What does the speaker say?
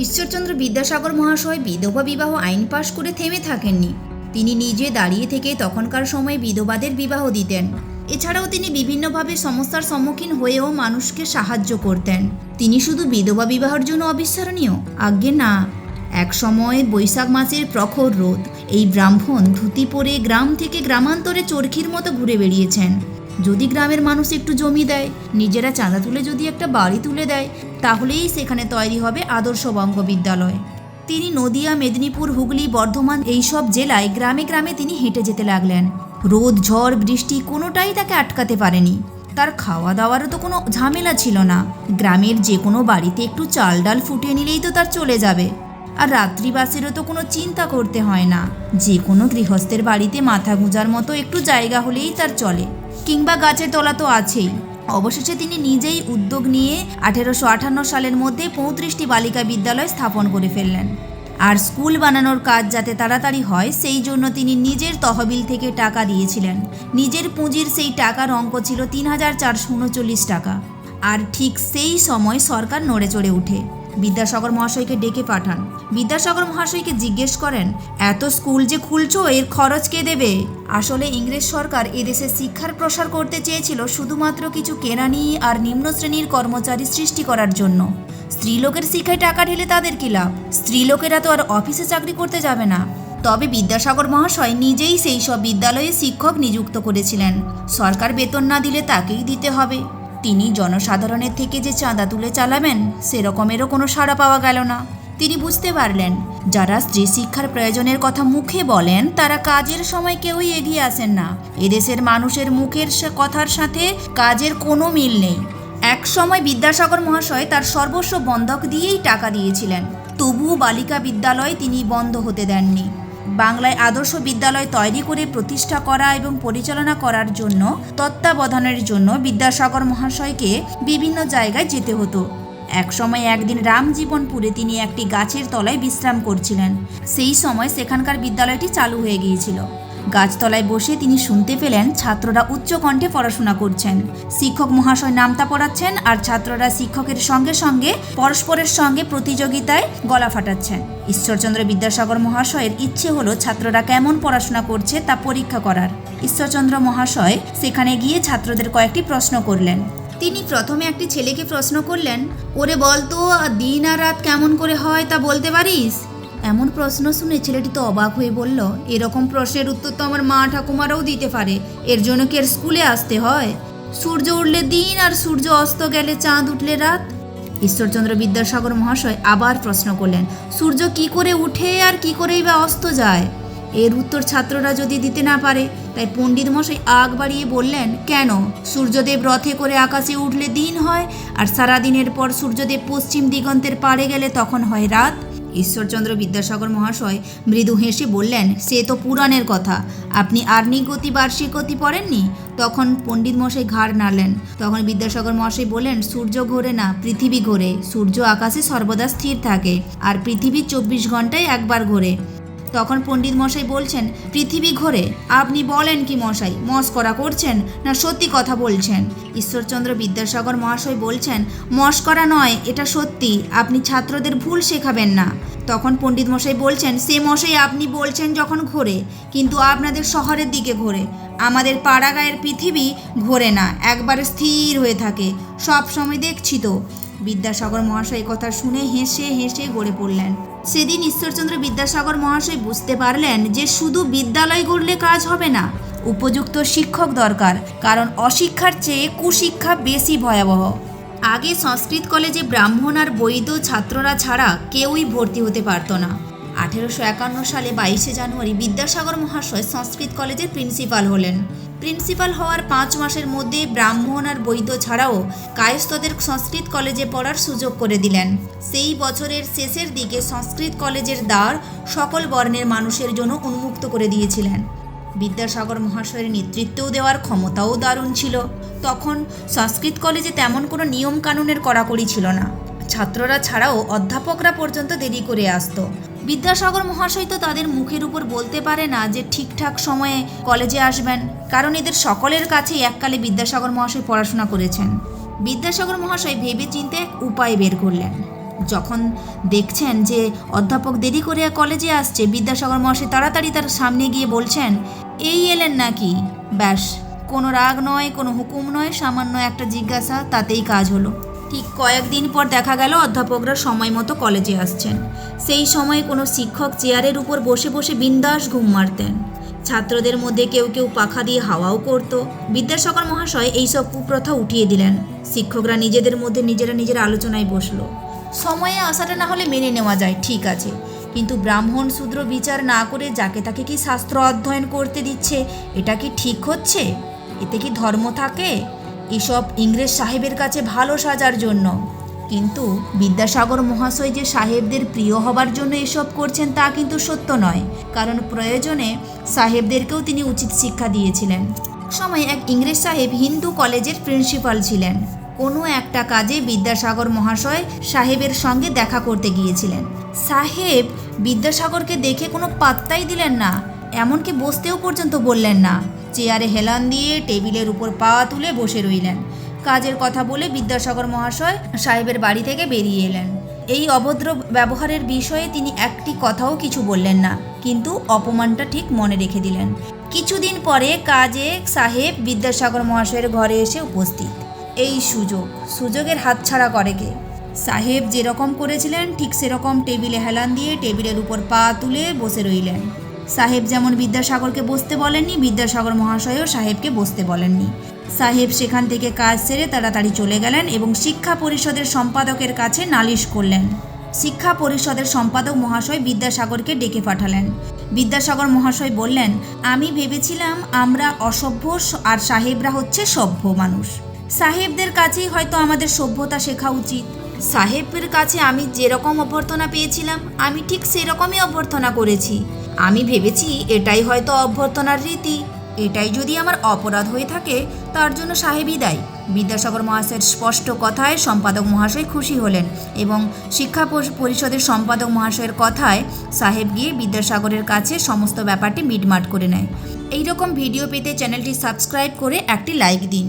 ঈশ্বরচন্দ্র বিদ্যাসাগর মহাশয় বিধবা বিবাহ আইন পাশ করে থেমে থাকেননি। তিনি নিজে দাঁড়িয়ে থেকে তখনকার সময়ে বিধবাদের বিবাহ দিতেন। এছাড়াও তিনি বিভিন্নভাবে সমস্যার সম্মুখীন হয়েও মানুষকে সাহায্য করতেন। তিনি শুধু বিধবা বিবাহের জন্য অবিস্মরণীয়? আজ্ঞে না। এক সময় বৈশাখ মাসের প্রখর রোদ, এই ব্রাহ্মণ ধুতি পরে গ্রাম থেকে গ্রামান্তরে চরখির মতো ঘুরে বেরিয়েছেন যদি গ্রামের মানুষ একটু জমি দেয়, নিজেরা চাঁদা তুলে যদি একটা বাড়ি তুলে দেয় তাহলেই সেখানে তৈরি হবে আদর্শ বঙ্গ বিদ্যালয় তিনি নদিয়া, মেদিনীপুর, হুগলি, বর্ধমান এইসব জেলায় গ্রামে গ্রামে তিনি হেঁটে যেতে লাগলেন। রোদ, ঝড়, বৃষ্টি কোনোটাই তাকে আটকাতে পারেনি। তার খাওয়া দাওয়ারও তো কোনো ঝামেলা ছিল না। গ্রামের যে কোনো বাড়িতে একটু চাল ডাল ফুটিয়ে নিলেই তো তার চলে যাবে। আর রাত্রিবাসেরও তো কোনো চিন্তা করতে হয় না। যে কোনো গৃহস্থের বাড়িতে মাথা গুঁজার মতো একটু জায়গা হলেই তার চলে। কিংবা গাছের তলা তো আছেই। অবশেষে তিনি নিজেই উদ্যোগ নিয়ে আঠেরোশো আটান্ন সালের মধ্যে পঁয়ত্রিশটি বালিকা বিদ্যালয় স্থাপন করে ফেললেন। আর স্কুল বানানোর কাজ যাতে তাড়াতাড়ি হয়, সেই জন্য তিনি নিজের তহবিল থেকে টাকা দিয়েছিলেন। নিজের পুঁজির সেই টাকার অঙ্ক ছিল তিন হাজার চারশো উনচল্লিশ টাকা। আর ঠিক সেই সময় সরকার নড়ে চড়ে উঠে। বিদ্যাসাগর মহাশয়কে ডেকে পাঠান। বিদ্যাসাগর মহাশয়কে জিজ্ঞেস করেন, এত স্কুল যে খুলছো, এর খরচ কে দেবে? আসলে ইংরেজ সরকার এদেশে শিক্ষার প্রসার করতে চেয়েছিল শুধুমাত্র কিছু কেরানি আর নিম্ন শ্রেণির কর্মচারী সৃষ্টি করার জন্য। স্ত্রীলোকের শিক্ষায় টাকা ঢেলে তাদের কি লাভ? স্ত্রীলোকেরা তো আর অফিসে চাকরি করতে যাবে না। তবে বিদ্যাসাগর মহাশয় নিজেই সেই সব বিদ্যালয়ে শিক্ষক নিযুক্ত করেছিলেন। সরকার বেতন না দিলে তাকেই দিতে হবে। তিনি জনসাধারণের থেকে যে চাঁদা তুলে চালাবেন, সেরকমেরও কোনো সাড়া পাওয়া গেল না। তিনি বুঝতে পারলেন, যারা স্ত্রী শিক্ষার প্রয়োজনের কথা মুখে বলেন, তারা কাজের সময় কেউই এগিয়ে আসেন না। এদেশের মানুষের মুখের কথার সাথে কাজের কোনো মিল নেই। এক সময় বিদ্যাসাগর মহাশয় তার সর্বস্ব বন্ধক দিয়েই টাকা দিয়েছিলেন। তবুও বালিকা বিদ্যালয় তিনি বন্ধ হতে দেননি। বাংলায় আদর্শ বিদ্যালয় তৈরি করে প্রতিষ্ঠা করা এবং পরিচালনা করার জন্য, তত্ত্বাবধানের জন্য বিদ্যাসাগর মহাশয়কে বিভিন্ন জায়গায় যেতে হতো। এক সময় একদিন রামজীবনপুরে তিনি একটি গাছের তলায় বিশ্রাম করছিলেন। সেই সময় সেখানকার বিদ্যালয়টি চালু হয়ে গিয়েছিল। গাছতলায় বসে তিনি শুনতে পেলেন ছাত্ররা উচ্চ কণ্ঠে পড়াশোনা করছেন। শিক্ষক মহাশয় নামতা পড়াচ্ছেন আর ছাত্ররা শিক্ষকের সঙ্গে সঙ্গে পরস্পরের সঙ্গে প্রতিযোগিতায় গলা ফাটাচ্ছেন। ঈশ্বরচন্দ্র বিদ্যাসাগর মহাশয়ের ইচ্ছে হলো ছাত্ররা কেমন পড়াশোনা করছে তা পরীক্ষা করার। ঈশ্বরচন্দ্র মহাশয় সেখানে গিয়ে ছাত্রদের কয়েকটি প্রশ্ন করলেন। তিনি প্রথমে একটি ছেলেকে প্রশ্ন করলেন, ওরে বলতো, দিন আর রাত কেমন করে হয় তা বলতে পারিস? এমন প্রশ্ন শুনে ছেলেটি তো অবাক হয়ে বলল, এরকম প্রশ্নের উত্তর তো আমার মা ঠাকুমারাও দিতে পারে। এর জন্য কি আর স্কুলে আসতে হয়? সূর্য উঠলে দিন আর সূর্য অস্ত গেলে চাঁদ উঠলে রাত? ঈশ্বরচন্দ্র বিদ্যাসাগর মহাশয় আবার প্রশ্ন করলেন, সূর্য কি করে উঠে আর কি করেই বা অস্ত যায়? এর উত্তর ছাত্ররা যদি দিতে না পারে, তাই পণ্ডিত মশাই আগ বাড়িয়ে বললেন, কেন? সূর্যদেব রথে করে আকাশে উঠলে দিন হয়, আর সারা দিনের পর সূর্যদেব পশ্চিম দিগন্তের পাড়ে গেলে তখন হয় রাত। ঈশ্বরচন্দ্র বিদ্যাসাগর মহাশয় মৃদু হেসে বললেন, সে তো পুরাণের কথা। আপনি আর্নিক গতি, বার্ষিক গতি পড়েননি? তখন পণ্ডিত মশাই ঘাড় নাড়লেন। তখন বিদ্যাসাগর মহাশয় বললেন, সূর্য ঘোরে না, পৃথিবী ঘোরে। সূর্য আকাশে সর্বদা স্থির থাকে, আর পৃথিবী চব্বিশ ঘন্টায় একবার ঘোরে। তখন পণ্ডিত মশাই বলছেন, পৃথিবী ঘোরে, আপনি বলেন কি মশাই মস্করা করছেন না সত্যি কথা বলছেন? ঈশ্বরচন্দ্র বিদ্যাসাগর মহাশয় বলছেন মস্করা নয়, এটা সত্যি, আপনি ছাত্রদের ভুল শেখাবেন না। তখন পণ্ডিত মশাই বলছেন, সে মশাই, আপনি বলছেন যখন ঘোরে, কিন্তু আপনাদের শহরের দিকে ঘোরে। আমাদের পাড়াগাঁয়ের পৃথিবী ঘোরে না, একবারে স্থির হয়ে থাকে। সব সময় দেখছি তো। বিদ্যাসাগর মহাশয় কথা শুনে হেসে হেসে গড়ে পড়লেন। সেদিন ঈশ্বরচন্দ্র বিদ্যাসাগর মহাশয় বুঝতে পারলেন যে শুধু বিদ্যালয় গড়লে কাজ হবে না, উপযুক্ত শিক্ষক দরকার, কারণ অশিক্ষার চেয়ে কুশিক্ষা বেশি ভয়াবহ। আগে সংস্কৃত কলেজে ব্রাহ্মণ আর বৈধ ছাত্ররা ছাড়া কেউই ভর্তি হতে পারতো না। আঠেরোশো একান্ন সালে বাইশে জানুয়ারি বিদ্যাসাগর মহাশয় সংস্কৃত কলেজের প্রিন্সিপাল হলেন। প্রিন্সিপাল হওয়ার পাঁচ মাসের মধ্যে ব্রাহ্মণ আর বৈধ ছাড়াও কায়স্থদের সংস্কৃত কলেজে পড়ার সুযোগ করে দিলেন। সেই বছরের শেষের দিকে সংস্কৃত কলেজের দ্বার সকল বর্ণের মানুষের জন্য উন্মুক্ত করে দিয়েছিলেন। বিদ্যাসাগর মহাশয়ের নেতৃত্বও দেওয়ার ক্ষমতাও দারুণ ছিল। তখন সংস্কৃত কলেজে তেমন কোনো নিয়ম কানুনের কড়াকড়ি ছিল না। ছাত্ররা ছাড়াও অধ্যাপকরা পর্যন্ত দেরি করে আসতো। বিদ্যাসাগর মহাশয় তো তাদের মুখের উপর বলতে পারে না যে ঠিকঠাক সময়ে কলেজে আসবেন, কারণ এদের সকলের কাছেই এককালে বিদ্যাসাগর মহাশয় পড়াশোনা করেছেন। বিদ্যাসাগর মহাশয় ভেবে চিনতে এক উপায় বের করলেন। যখন দেখছেন যে অধ্যাপক দেরি করে কলেজে আসছে, বিদ্যাসাগর মহাশয় তাড়াতাড়ি তার সামনে গিয়ে বলছেন, এই এলেন নাকি? ব্যাস, কোনো রাগ নয়, কোনো হুকুম নয়, সামান্য একটা জিজ্ঞাসা, তাতেই কাজ হলো। ঠিক কয়েকদিন পর দেখা গেল অধ্যাপকরা সময় মতো কলেজে আসছেন। সেই সময় কোনো শিক্ষক চেয়ারের উপর বসে বসে বিন্দাস ঘুম মারতেন। ছাত্রদের মধ্যে কেউ কেউ পাখা দিয়ে হাওয়াও করত। বিদ্যাসাগর মহাশয় এইসব কুপ্রথা উঠিয়ে দিলেন। শিক্ষকরা নিজেদের মধ্যে নিজেরা নিজের আলোচনায় বসল। সময়ে আসাটা না হলে মেনে নেওয়া যায়, ঠিক আছে। কিন্তু ব্রাহ্মণ শূদ্র বিচার না করে যাকে তাকে কি শাস্ত্র অধ্যয়ন করতে দিচ্ছে, এটা কি ঠিক হচ্ছে? এতে কি ধর্ম থাকে? এসব ইংরেজ সাহেবের কাছে ভালো সাজার জন্য। কিন্তু বিদ্যাসাগর মহাশয় যে সাহেবদের প্রিয় হবার জন্য এসব করছেন তা কিন্তু সত্য নয়। কারণ প্রয়োজনে সাহেবদেরকেও তিনি উচিত শিক্ষা দিয়েছিলেন। সময় এক ইংরেজ সাহেব হিন্দু কলেজের প্রিন্সিপাল ছিলেন। কোনো একটা কাজে বিদ্যাসাগর মহাশয় সাহেবের সঙ্গে দেখা করতে গিয়েছিলেন। সাহেব বিদ্যাসাগরকে দেখে কোনো পাত্তাই দিলেন না, এমনকি বসতেও পর্যন্ত বললেন না। চেয়ারে হেলান দিয়ে টেবিলের উপর পা তুলে বসে রইলেন। কাজের কথা বলে বিদ্যাসাগর মহাশয় সাহেবের বাড়ি থেকে বেরিয়ে এলেন। এই অভদ্র ব্যবহারের বিষয়ে তিনি একটি কথাও কিছু বললেন না, কিন্তু অপমানটা ঠিক মনে রেখে দিলেন। কিছুদিন পরে কাজে সাহেব বিদ্যাসাগর মহাশয়ের ঘরে এসে উপস্থিত। এই সুযোগ, সুযোগের হাতছাড়া করে কে? সাহেব যেরকম করেছিলেন, ঠিক সেরকম টেবিলে হেলান দিয়ে টেবিলের উপর পা তুলে বসে রইলেন। সাহেব যেমন বিদ্যাসাগরকে বসতে বলেননি, বিদ্যাসাগর মহাশয়ও সাহেবকে বসতে বলেননি। সাহেব সেখান থেকে কাজ সেরে তাড়াতাড়ি চলে গেলেন এবং শিক্ষা পরিষদের সম্পাদকের কাছে নালিশ করলেন। শিক্ষা পরিষদের সম্পাদক মহাশয় বিদ্যাসাগরকে ডেকে পাঠালেন। বিদ্যাসাগর মহাশয় বললেন, আমি ভেবেছিলাম আমরা অসভ্য আর সাহেবরা হচ্ছে সভ্য মানুষ। সাহেবদের কাছেই হয়তো আমাদের সভ্যতা শেখা উচিত। সাহেবের কাছে আমি যেরকম অভ্যর্থনা পেয়েছিলাম, আমি ঠিক সেরকমই অভ্যর্থনা করেছি। আমি ভেবেছি এটাই হয়তো অভ্যর্থনার রীতি। এটাই যদি আমার অপরাধ হয়ে থাকে, তার জন্য সাহেবই দায়ী। বিদ্যাসাগর মহাশয়ের স্পষ্ট কথায় সম্পাদক মহাশয় খুশি হলেন এবং শিক্ষা পরিষদের সম্পাদক মহাশয়ের কথায় সাহেব গিয়ে বিদ্যাসাগরের কাছে সমস্ত ব্যাপারটি মিটমাট করে নেয়। এইরকম ভিডিও পেতে চ্যানেলটি সাবস্ক্রাইব করে একটি লাইক দিন।